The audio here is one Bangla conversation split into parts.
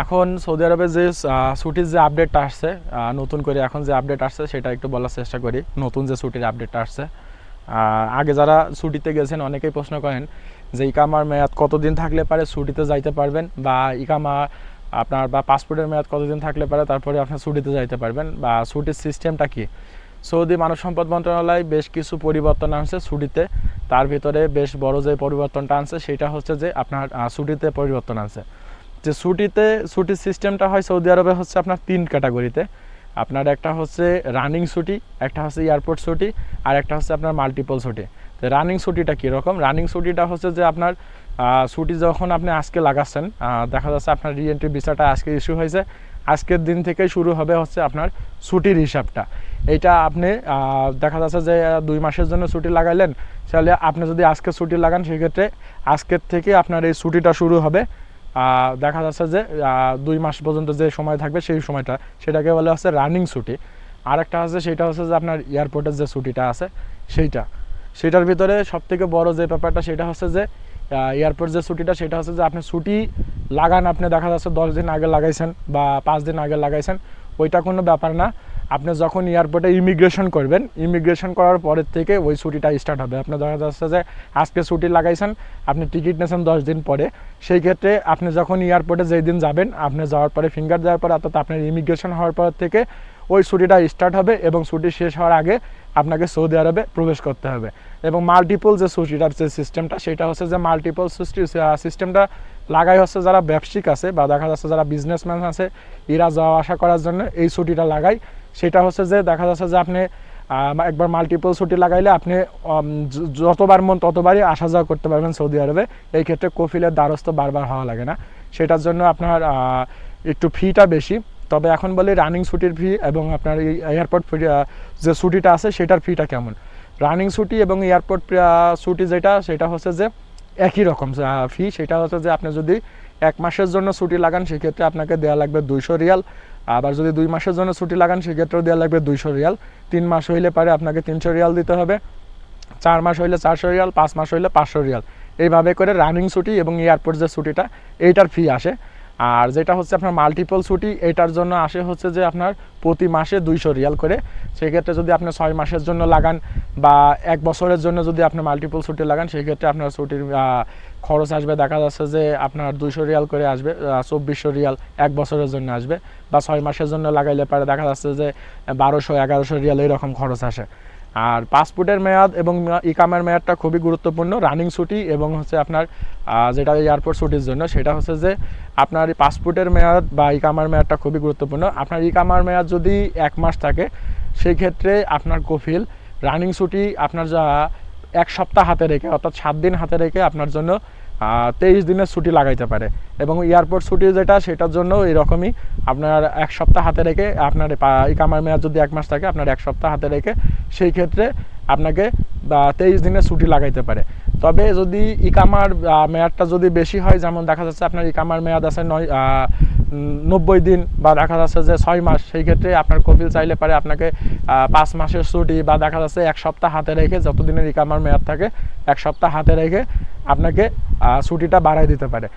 এখন সৌদি আরবে যে ছুটির যে আপডেটটা আসছে নতুন করে এখন যে আপডেট আসছে সেটা একটু বলার চেষ্টা করি। নতুন যে ছুটির আপডেটটা আসছে আগে যারা ছুটিতে গেছেন অনেকেই প্রশ্ন করেন যে, ইকামার মেয়াদ কতদিন থাকলে পারে? ছুটিতে যাইতে পারবেন? বা ইকামা আপনার, বা পাসপোর্টের মেয়াদ কতদিন থাকলে পারে? তারপরে আপনার ছুটিতে যাইতে পারবেন। বা ছুটির সিস্টেমটা কী? সৌদি মানব সম্পদ মন্ত্রণালয় বেশ কিছু পরিবর্তন আনছে ছুটিতে। তার ভিতরে বেশ বড় যে পরিবর্তনটা আনছে সেটা হচ্ছে যে, আপনার ছুটিতে পরিবর্তন আনছে। যে ছুটিতে, ছুটির সিস্টেমটা হয় সৌদি আরবে হচ্ছে আপনার তিন ক্যাটাগরিতে আপনার একটা হচ্ছে রানিং ছুটি, একটা হচ্ছে এয়ারপোর্ট ছুটি, আর একটা হচ্ছে আপনার মাল্টিপল ছুটি। তো রানিং ছুটিটা কীরকম? রানিং ছুটিটা হচ্ছে যে আপনার ছুটি যখন আপনি আজকে লাগাচ্ছেন দেখা যাচ্ছে আপনার রিএন্ট্রি ভিসাটা আজকে ইস্যু হয়েছে। আজকের দিন থেকে শুরু হবে হচ্ছে আপনার ছুটির হিসাবটা। এটা আপনি দেখা যাচ্ছে যে দুই মাসের জন্য ছুটি লাগাইলেন, তাহলে আপনি যদি আজকে ছুটি লাগান, সেক্ষেত্রে আজকের থেকে আপনার এই ছুটিটা শুরু হবে। দেখা যাচ্ছে যে দুই মাস পর্যন্ত যে সময় থাকবে সেই সময়টা, সেটাকে বলে হচ্ছে রানিং ছুটি। আর একটা আছে, সেটা হচ্ছে যে আপনার এয়ারপোর্টের যে ছুটিটা আছে, সেইটা। সেটার ভিতরে সব থেকে বড় যে ব্যাপারটা, সেটা হচ্ছে যে এয়ারপোর্ট যে ছুটিটা, সেটা হচ্ছে যে আপনি ছুটি লাগান, আপনি দেখা যাচ্ছে দশ দিন আগে লাগাইছেন বা পাঁচ দিন আগে লাগাইছেন, ওইটা কোনো ব্যাপার না। আপনি যখন এয়ারপোর্টে ইমিগ্রেশন করবেন ইমিগ্রেশন করার পরের থেকে ওই ছুটিটা স্টার্ট হবে। আপনার দেখা যাচ্ছে যে আজকে ছুটি লাগাইছেন, আপনি টিকিট নিয়েছেন দশ দিন পরে। সেই ক্ষেত্রে আপনি যখন এয়ারপোর্টে যেই দিন যাবেন, আপনি যাওয়ার পরে ফিঙ্গার দেওয়ার পরে অর্থাৎ আপনার ইমিগ্রেশন হওয়ার পর থেকে ওই ছুটিটা স্টার্ট হবে এবং ছুটি শেষ হওয়ার আগে আপনাকে সৌদি আরবে প্রবেশ করতে হবে। এবং মাল্টিপল যে ছুটিটার যে সিস্টেমটা সেটা হচ্ছে যে মাল্টিপল সিস্টেমটা লাগাই হচ্ছে যারা ব্যবসায়িক আছে বা দেখা যাচ্ছে যারা বিজনেসম্যান আছে, এরা যাওয়া আসা করার জন্য এই ছুটিটা লাগাই। সেটা হচ্ছে যে দেখা যাচ্ছে যে আপনি একবার মাল্টিপল ছুটি লাগাইলে আপনি যতবার মন ততবারই আসা যাওয়া করতে পারবেন সৌদি আরবে। এই ক্ষেত্রে কফিলের দ্বারস্থ বারবার হওয়া লাগে না। সেটার জন্য আপনার একটু ফিটা বেশি। তবে এখন বলি রানিং ছুটির ফি এবং আপনার এই এয়ারপোর্ট যে ছুটিটা আছে সেটার ফিটা কেমন? রানিং ছুটি এবং এয়ারপোর্ট ছুটি যেটা, সেটা হচ্ছে যে একই রকম ফি সেটা হচ্ছে যে আপনি যদি এক মাসের জন্য ছুটি লাগান, সেক্ষেত্রে আপনাকে দেওয়া লাগবে দুইশো রিয়াল। আবার যদি দুই মাসের জন্য ছুটি লাগান, সেক্ষেত্রেও দেওয়া লাগবে দুইশো রিয়াল। তিন মাস হইলে পারে আপনাকে তিনশো রিয়াল দিতে হবে। চার মাস হইলে চারশো রিয়াল, পাঁচ মাস হইলে পাঁচশো রিয়াল। এইভাবে করে রানিং ছুটি এবং এয়ারপোর্ট যে ছুটিটা, এইটার ফি আসে। আর যেটা হচ্ছে আপনার মাল্টিপল ছুটি, এটার জন্য আসে হচ্ছে যে আপনার প্রতি মাসে দুইশো রিয়াল করে। সেক্ষেত্রে যদি আপনি ছয় মাসের জন্য লাগান বা এক বছরের জন্য যদি আপনি মাল্টিপল ছুটি লাগান, সেক্ষেত্রে আপনার ছুটির খরচ আসবে। দেখা যাচ্ছে যে আপনার দুইশো রিয়াল করে আসবে চব্বিশশো রিয়াল এক বছরের জন্য আসবে বা ছয় মাসের জন্য লাগাইলে পারে দেখা যাচ্ছে যে বারোশো, এগারোশো রিয়াল এইরকম খরচ আসে। আর পাসপোর্টের মেয়াদ এবং ইকামের মেয়াদটা খুবই গুরুত্বপূর্ণ রানিং ছুটি এবং হচ্ছে আপনার যেটা এয়ারপোর্ট ছুটির জন্য, সেটা হচ্ছে যে আপনার পাসপোর্টের মেয়াদ বা ইকামার মেয়াদটা খুবই গুরুত্বপূর্ণ। আপনার ইকামার মেয়াদ যদি এক মাস থাকে, সেই ক্ষেত্রে আপনার কফিল রানিং ছুটি আপনার যা এক সপ্তাহ হাতে রেখে, অর্থাৎ সাত দিন হাতে রেখে আপনার জন্য তেইশ দিনের ছুটি লাগাইতে পারে। এবং এয়ারপোর্ট ছুটি যেটা, সেটার জন্য এরকমই আপনার এক সপ্তাহ হাতে রেখে আপনার ইকামার মেয়াদ যদি এক মাস থাকে, আপনার এক সপ্তাহ হাতে রেখে সেই ক্ষেত্রে আপনাকে তেইশ দিনের ছুটি লাগাইতে পারে। তবে যদি ইকামার মেয়াদটা যদি বেশি হয়, যেমন দেখা যাচ্ছে আপনার ইকামার মেয়াদ আছে নয় নব্বই দিন, বা দেখা যাচ্ছে যে ছয় মাস, সেই ক্ষেত্রে আপনার কপিল চাইলে পারে আপনাকে পাঁচ মাসের ছুটি, বা দেখা যাচ্ছে এক সপ্তাহ হাতে রেখে যতদিনের ইকামার মেয়াদ থাকে, এক সপ্তাহ হাতে রেখে আপনাকে ছুটিটা বাড়াই দিতে পারে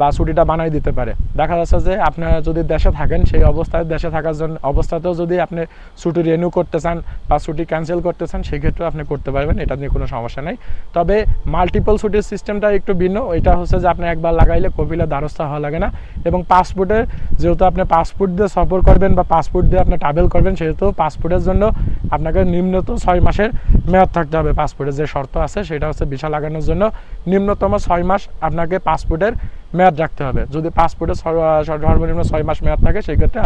বা ছুটিটা বানাই দিতে পারে। দেখা যাচ্ছে যে আপনার যদি দেশে থাকেন, সেই অবস্থায় দেশে থাকার জন্য অবস্থাতেও যদি আপনি ছুটি রেনিউ করতে চান বা ছুটি ক্যান্সেল করতে চান সেক্ষেত্রেও আপনি করতে পারবেন, এটা নিয়ে কোনো সমস্যা নেই। তবে মাল্টিপল ছুটির সিস্টেমটা একটু ভিন্ন, এটা হচ্ছে যে আপনি একবার লাগাইলে কপিলে দ্বারস্থ হওয়া লাগে না এবং পাসপোর্টের যেহেতু আপনি পাসপোর্ট দিয়ে সফর করবেন বা পাসপোর্ট দিয়ে আপনি ট্রাভেল করবেন, সেহেতু পাসপোর্টের জন্য আপনাকে নিম্নতম ছয় মাসের মেয়াদ থাকতে হবে পাসপোর্টের যে শর্ত আছে, সেটা হচ্ছে ভিসা লাগানোর জন্য নিম্নতম ছয় মাস আপনাকে পাসপোর্টের মেয়াদ রাখতে হবে। যদি পাসপোর্টের সর্বনিম্ন ছয় মাস মেয়াদ থাকে, সেক্ষেত্রে